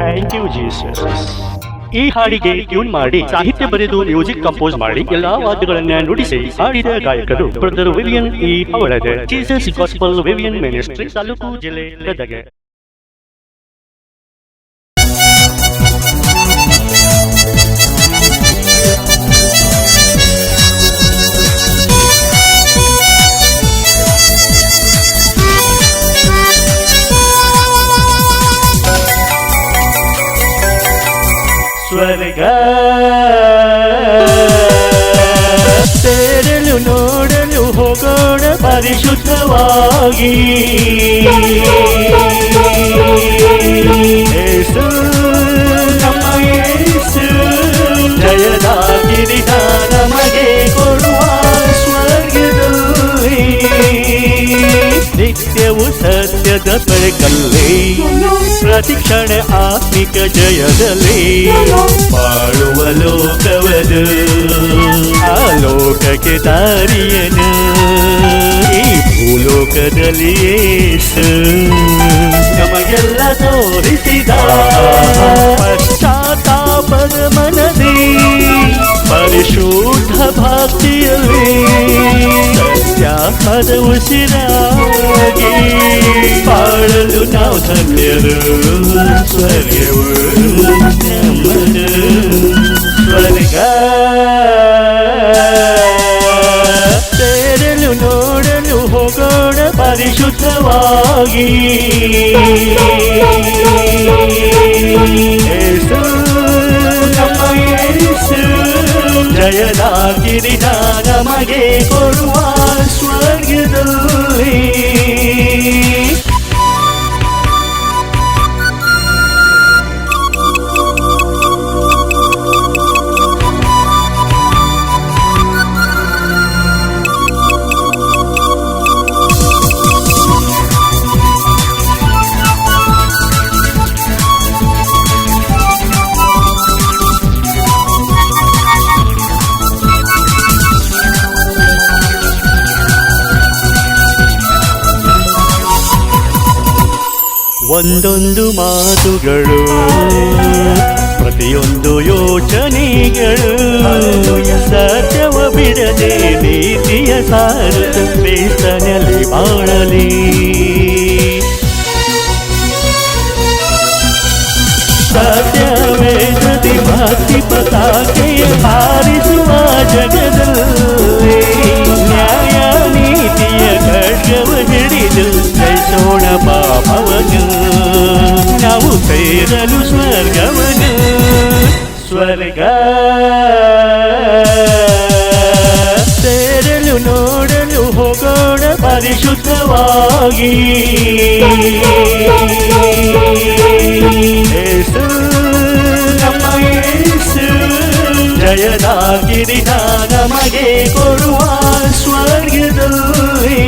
Thank you Jesus ಈ ಹಾಡಿಗೆ tune ಮಾಡಿ, ಸಾಹಿತ್ಯ ಬರೆದು ಮ್ಯೂಸಿಕ್ ಕಂಪೋಸ್ ಮಾಡಿ, ಎಲ್ಲಾ ವಾದ್ಯಗಳನ್ನ ನುಡಿಸಿ, ಹಾಡಿದ ಗಾಯಕರು, ಬ್ರದರ್ ವಿವಿಯನ್ ಈ ಅವಳದೆ. Jesus gospel Vivian ministry taluk ಜಿಲ್ಲೆ ಗದಗ. ಸ್ವರ್ಗ ಸೇರಲು ನೋಡಲು ಹೋಗೋಣ ಪರಿಶುದ್ಧವಾಗಿ. ನಮ್ಮ ಸತ್ಯದ ಬೆಳಕಲ್ಲಿ ಪ್ರತಿಕ್ಷಣ ಆತ್ಮಿಕ ಜಯದಲ್ಲಿ ಬಾಳುವ ಲೋಕವದು ಆ ಲೋಕಕ್ಕೆ ದಾರಿಯನು ಈ ಭೂಲೋಕದಲ್ಲಿ ಯೇಸು ಸತ್ಯಾತ್ಮದ ಉಸಿರಾಗಿ ಬಾಳಲು ನಾವು ಧನ್ಯರು ಸ್ವರ್ಗವು ನಮ್ಮದು ಸ್ವರ್ಗ ಸೇರಲು ನೋಡಲು ಹೋಗೋಣ ಪರಿಶುದ್ಧವಾಗಿ ಜಯದ ಕಿರೀಟ ನಮಗೆ ಕೊಡುವ ಸ್ವರ್ಗದಲ್ಲಿ ಒಂದೊಂದು ಮಾತುಗಳು ಪ್ರತಿಯೊಂದು ಯೋಚನೆಗಳು ಸತ್ಯವ ಬಿಡದೆ ನೀತಿಯ ಸಾರದ ಬೇಸನಲ್ಲಿ ಬಾಳಲಿ ಸತ್ಯವೇ ಪ್ರತಿ ಭಕ್ತಿ ಪತಾಕೆಯ ಹಾರಿಸುವ ಜಗದಲ್ಲಿ ಸೇರಲು ಸ್ವರ್ಗವನು ಸ್ವರ್ಗ ಸೇರಲು ನೋಡಲು ಹೋಗೋಣ ಪರಿಶುದ್ಧವಾಗಿ ಯೇಸು ನಮ್ಮ ಯೇಸು ಜಯದ ಕಿರೀಟ ನಮಗೆ ಕೊಡುವ ಸ್ವರ್ಗದಲ್ಲಿ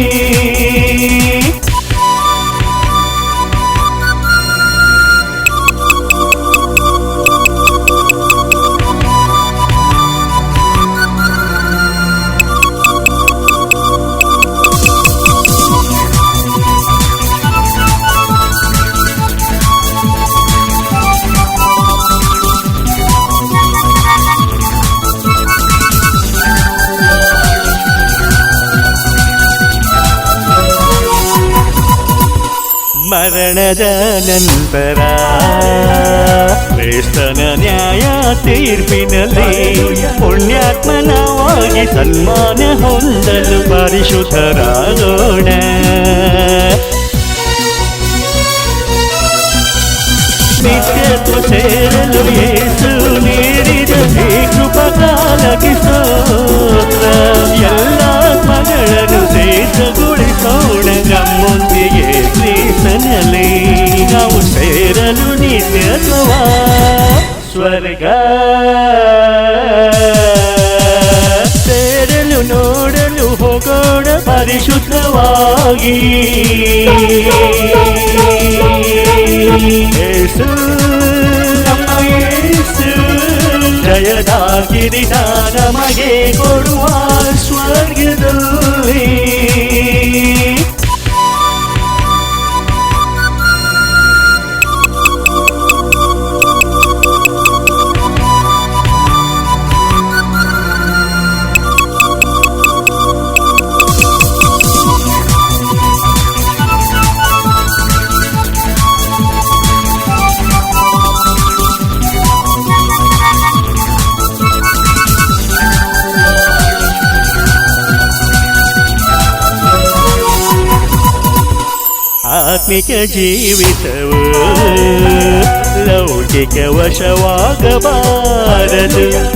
ಮರಣದ ನಂತರ ಕ್ರಿಸ್ತನ ನ್ಯಾಯ ತೀರ್ಪಿನಲ್ಲಿ ಪುಣ್ಯಾತ್ಮನವಾಗಿ ಸನ್ಮಾನ ಹೊಂದಲು ಪರಿಶುದ್ಧರಾಗೋಣ ನಿತ್ಯತ್ವ ಸೇರಲು ಯೇಸು ನೀಡಿದ ಈ ಕ್ರೀಸ್ತನಲ್ಲಿ ನಾವು ಸೇರಲು ನಿತ್ಯತ್ವ ಸ್ವರ್ಗ? ಸೇರಲು ನೋಡಲು ಹೋಗೋಣ ಪರಿಶುದ್ಧವಾಗಿ. ಯೇಸು ನಮ್ಮ ನಮಗೆ ಕೊಡುವ ಸ್ವರ್ಗದಲ್ಲಿ. ಆತ್ಮಿಕ ಜೀವಿತವು ಲೌಕಿಕ ವಶವಾಗಬಾರದು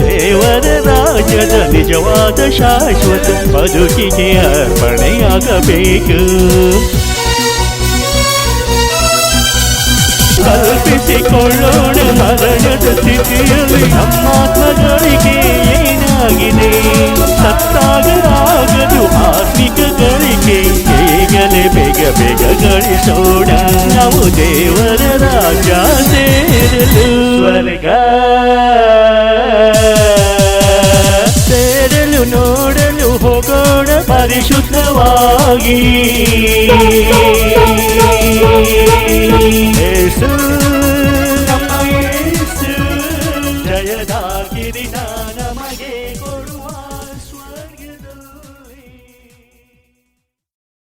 ದೇವರ ರಾಜ್ಯದ ನಿಜವಾದ ಶಾಶ್ವತ ಬದುಕಿಗೆ ಅರ್ಪಣೆಯಾಗಬೇಕು ಕಲ್ಪಿಸಿಕೊಳ್ಳೋಣ ಮರಣದ ಸ್ಥಿತಿಯಲ್ಲಿ ನಮ್ಮಾತ್ಮಗಳಿಗೆ ನಾವು ದೇವರ ರಾಜ ಸೇರಲು. ಸ್ವರ್ಗ ಸೇರಲು ನೋಡಲು ಹೋಗೋಣ ಪರಿಶುದ್ಧವಾಗಿ.